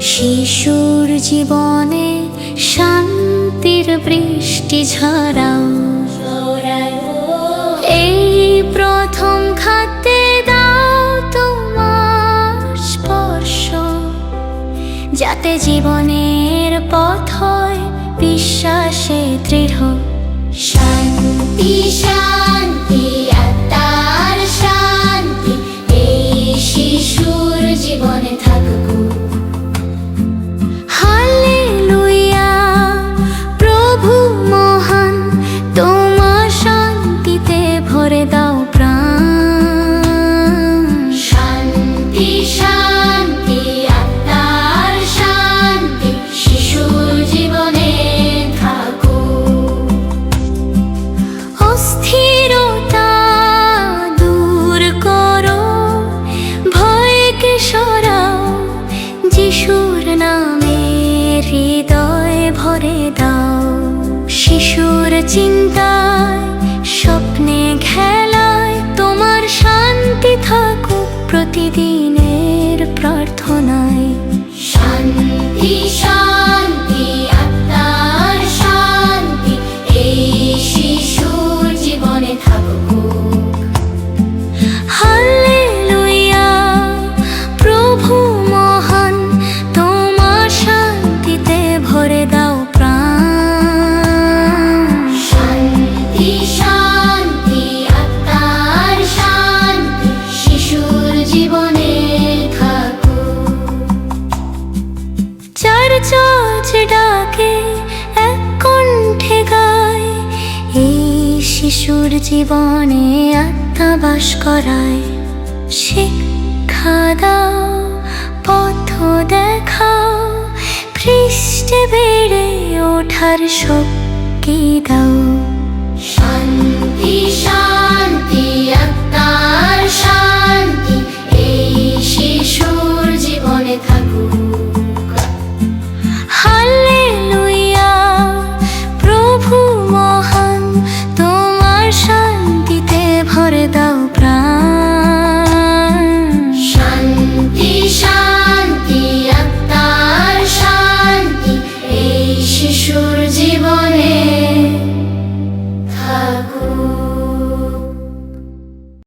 শিশুর জীবনে শান্তির বৃষ্টি ঝরাও। এই প্রথম দাও তোমার স্পর্শ, যাতে জীবনের পথ হয় বিশ্বাসে দৃঢ়। শান্তি শান্তি। ভরে দাও প্রাণ। শান্তি শান্তি আত্মার শান্তি শিশুর জীবনে থাকুক। অস্থিরতা দূর করো ভয়কে সরাও যিশুর নামে হৃদয় ভরে দাও। শিশুর চিন্তায় শিশুর জীবনে আত্মা বাস করায়। শিক্ষা দাও পথ দেখাও পৃষ্ঠে বেড়ে ওঠার শক্তি দাও। летала